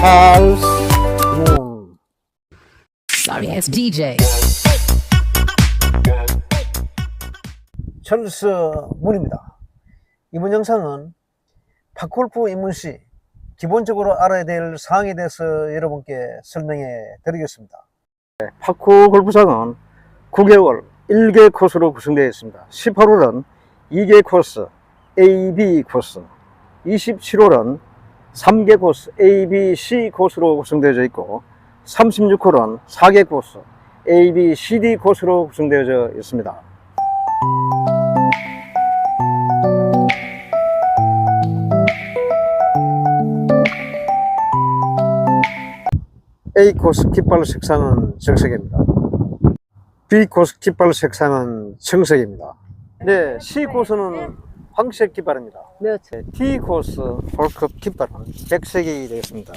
찰스 문 Sorry ass DJ. 찰스 문입니다. 이번 영상은 팝골프 입문시 기본적으로 알아야 될 사항에 대해서 여러분께 설명해 드리겠습니다. 파쿠 골프장은 9개월 1개 코스로 구성되어 있습니다. 18홀은 2개 코스 A, B 코스, 27홀은 3개 코스 A, B, C 코스로 구성되어 있고 36홀은 4개 코스 A, B, C, D 코스로 구성되어 있습니다. A 코스 깃발 색상은 정색입니다. B 코스 깃발 색상은 청색입니다. 네, C 코스는 황색 깃발입니다. 몇? 네, T 코스 홀컵 깃발은 백색이 되겠습니다.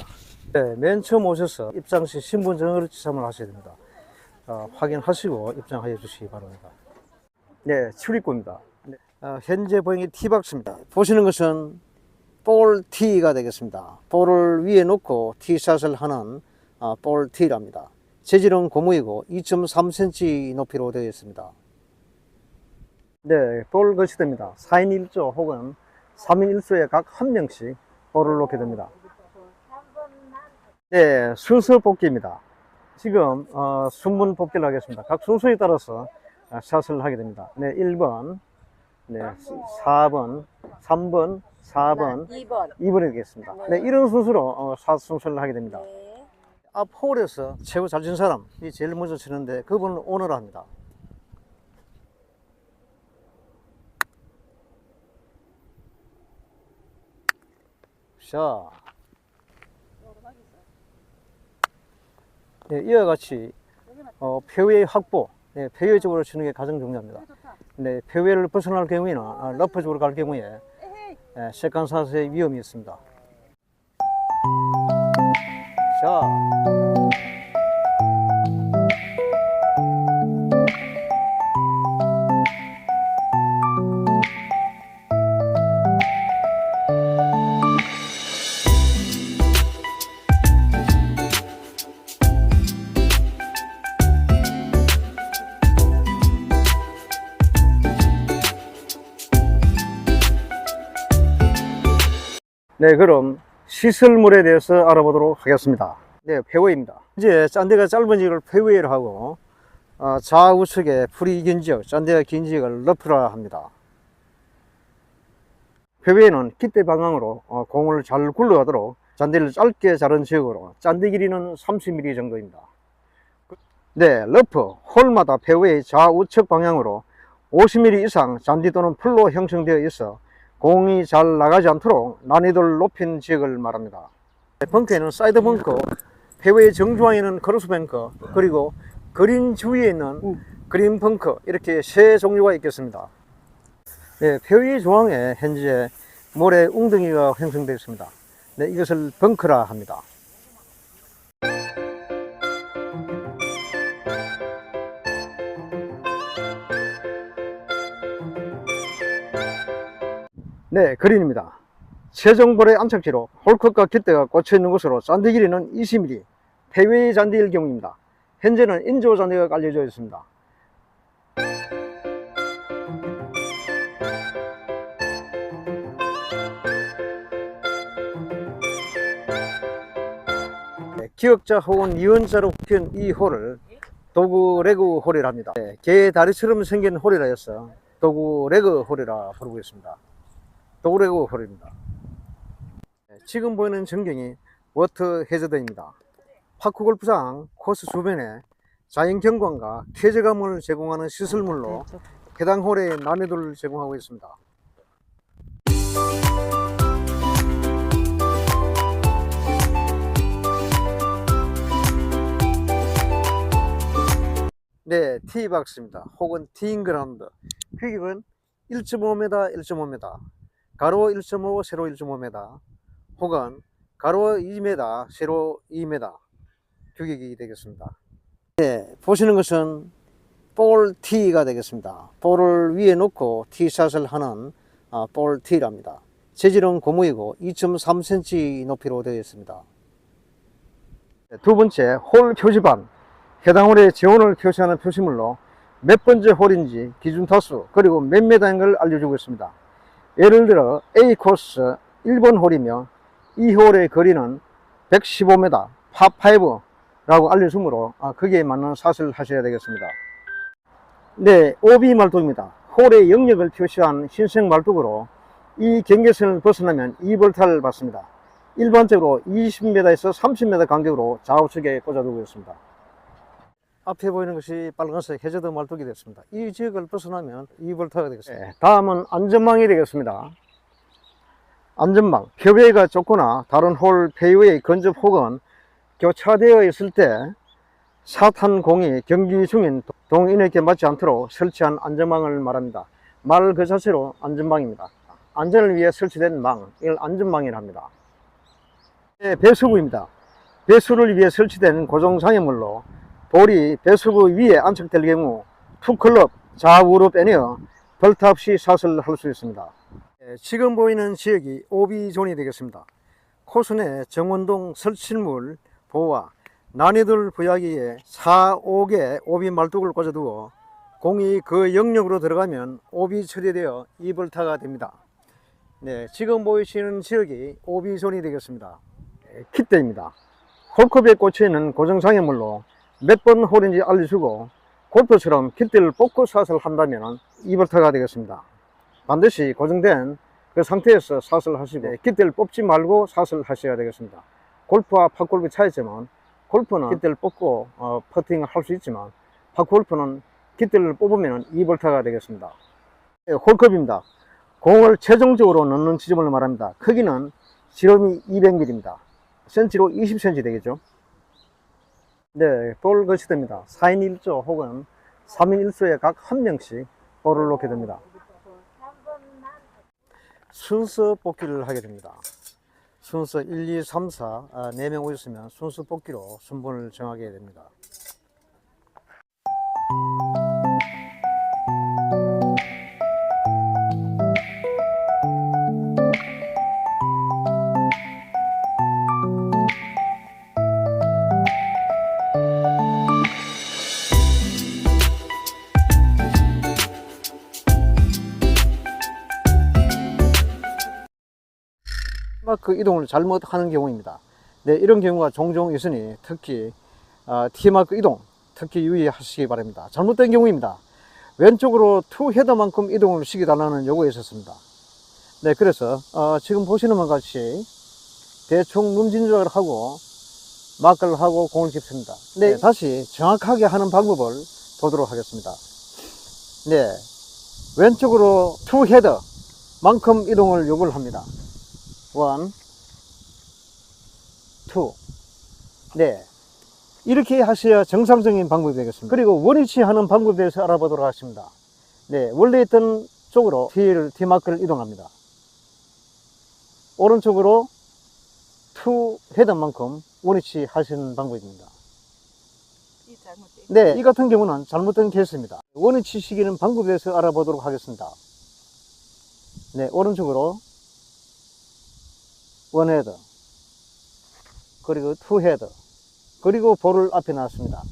네, 맨 처음 오셔서 입장 시 신분 정을 지참을 하셔야 됩니다. 어, 확인하시고 입장하여 주시기 바랍니다. 네, 출입구입니다. 네, 어, 현재 보행이 T박스입니다. 보시는 것은 볼 T가 되겠습니다. 볼을 위에 놓고 T샷을 하는 어, 볼 T랍니다. 재질은 고무이고 2.3cm 높이로 되어 있습니다. 네, 볼 것이 됩니다. 4인 1조 혹은 3인 1조에 각 한 명씩 볼을 놓게 됩니다. 네, 순서 뽑기입니다. 지금 어, 순문 뽑기를 하겠습니다. 각 순서에 따라서 아, 샷을 하게 됩니다. 네, 1번, 네, 4번, 3번, 4번, 2번. 2번이 되겠습니다. 네, 이런 순서로 어, 샷 순서를 하게 됩니다. 앞 홀에서 최고 잘 친 사람이 제일 먼저 치는데 그분은 오너라 합니다. 자. 네, 이와 같이 어, 페어웨이 확보, 네, 페어웨이 쪽으로 치는 게 가장 중요합니다. 네, 페어웨이를 벗어날 경우에는 아, 러프 쪽으로 갈 경우에 네, 세컨샷의 위험이 있습니다. 자. 네, 그럼 시설물에 대해서 알아보도록 하겠습니다. 네, 페어웨이입니다. 이제 짠대가 짧은 지역을 페어웨이로 하고 어, 좌우측에 풀이 긴 지역, 짠대가 긴 지역을 러프라 합니다. 페어웨이는 깃대 방향으로 어, 공을 잘 굴러가도록 짠대를 짧게 자른 지역으로 짠대 길이는 30mm 정도입니다. 네, 러프 홀마다 페어웨이 좌우측 방향으로 50mm 이상 잔디 또는 풀로 형성되어 있어 공이 잘 나가지 않도록 난이도를 높인 지역을 말합니다. 벙커에는 사이드 벙커, 페어웨이 정중앙에는 크로스 벙커, 그리고 그린 주위에 있는 그린 벙커 이렇게 세 종류가 있겠습니다. 네, 페어웨이 중앙에 현재 모래 웅덩이가 형성되어 있습니다. 네, 이것을 벙커라 합니다. 네, 그린입니다. 최종볼의 안착지로 홀컵과 깃대가 꽂혀 있는 곳으로 잔디 길이는 20mm, 페웨이 잔디일 경우입니다. 현재는 인조 잔디가 깔려져 있습니다. 네, 기역자 혹은 이원자로 굽힌 이 홀을 도구 레그 홀이라 합니다. 네, 개 다리처럼 생긴 홀이라 해서 도구 레그 홀이라 부르고 있습니다. 도구레고 홀입니다. 네, 지금 보이는 전경이 워터 해저드입니다. 파크 골프장 코스 주변에 자연 경관과 쾌적감을 제공하는 시설물로 해당 홀의 난이도를 제공하고 있습니다. 네, 티박스입니다. 혹은 티잉그라운드. 규격은 1.5m, 1.5m, 가로 1.5, 세로 1.5m, 혹은 가로 2m, 세로 2m 규격이 되겠습니다. 네, 보시는 것은 볼 T가 되겠습니다. 볼을 위에 놓고 T샷을 하는 아, 볼 T랍니다. 재질은 고무이고 2.3cm 높이로 되어 있습니다. 두 번째, 홀 표지판. 해당 홀의 지원을 표시하는 표시물로 몇 번째 홀인지 기준 타수 그리고 몇 메다인 걸 알려주고 있습니다. 예를 들어 A 코스 1번 홀이며 이 홀의 거리는 115m, 파5라고 알려주므로 아, 거기에 맞는 샷을 하셔야 되겠습니다. 네, OB 말뚝입니다. 홀의 영역을 표시한 흰색 말뚝으로 이 경계선을 벗어나면 2볼타를 받습니다. 일반적으로 20m에서 30m 간격으로 좌우측에 꽂아두고 있습니다. 앞에 보이는 것이 빨간색 해저드 말뚝이 됐습니다. 이 지역을 벗어나면 2볼타가 되겠습니다. 다음은 안전망이 되겠습니다. 안전망, 협회가 좁거나 다른 홀 페이웨이 근접 혹은 교차되어 있을 때 사탄 공이 경기 중인 동인에게 맞지 않도록 설치한 안전망을 말합니다. 말 그 자체로 안전망입니다. 안전을 위해 설치된 망, 이걸 안전망이라 합니다. 네, 배수구입니다. 배수를 위해 설치된 고정 장애물로 볼이 배수구 위에 안착될 경우 투클럽 좌우로 빼내어 벌타 없이 샷을 할 수 있습니다. 네, 지금 보이는 지역이 오비존이 되겠습니다. 코스 내 정원동 설치물 보호와 난이도를 부여하기 위해 4, 5개 오비 말뚝을 꽂아두고 공이 그 영역으로 들어가면 오비 처리되어 2벌타가 됩니다. 네, 지금 보이시는 지역이 오비존이 되겠습니다. 네, kit대입니다. 홀컵에 꽂혀있는 고정장애물로 몇 번 홀인지 알려주고 골프처럼 kit대를 뽑고 샷을 한다면 2벌타가 되겠습니다. 반드시 고정된 그 상태에서 샷을 하시고 네, kit대를 뽑지 말고 샷을 하셔야 되겠습니다. 골프와 팝골프의 차이점은 골프는 깃대를 뽑고 어, 퍼팅을 할 수 있지만 팝골프는 깃대를 뽑으면 2볼타가 되겠습니다. 네, 홀컵입니다. 공을 최종적으로 넣는 지점을 말합니다. 크기는 지름이 200mm입니다. 센치로 20cm 되겠죠. 네, 돌 것이 됩니다. 4인 1조 혹은 3인 1조에 각 한 명씩 볼을 놓게 됩니다. 순서 뽑기를 하게 됩니다. 순서 1, 2, 3, 4, 아, 4명 오셨으면 순서 뽑기로 순번을 정하게 됩니다. 마크 이동을 잘못하는 경우입니다. 네, 이런 경우가 종종 있으니 특히 어, T마크 이동 특히 유의하시기 바랍니다. 잘못된 경우입니다. 왼쪽으로 투 헤더만큼 이동을 시켜달라는 요구가 있었습니다. 네, 그래서 어, 지금 보시는 것 같이 대충 num진조를 하고 마크를 하고 공을 짚습니다. 네, 다시 정확하게 하는 방법을 보도록 하겠습니다. 네, 왼쪽으로 투 헤더만큼 이동을 요구를 합니다. 원, 투. 네. 이렇게 하셔야 정상적인 방법이 되겠습니다. 그리고 원위치 하는 방법에 대해서 알아보도록 하겠습니다. 네. 원래 있던 쪽으로 T를, T마크를 이동합니다. 오른쪽으로 투 헤드만큼 원위치 하시는 방법입니다. 네. 이 같은 경우는 잘못된 케이스입니다. 원위치 시키는 방법에 대해서 알아보도록 하겠습니다. 네. 오른쪽으로 원 헤드 그리고 투 헤드 그리고 볼을 앞에 놨습니다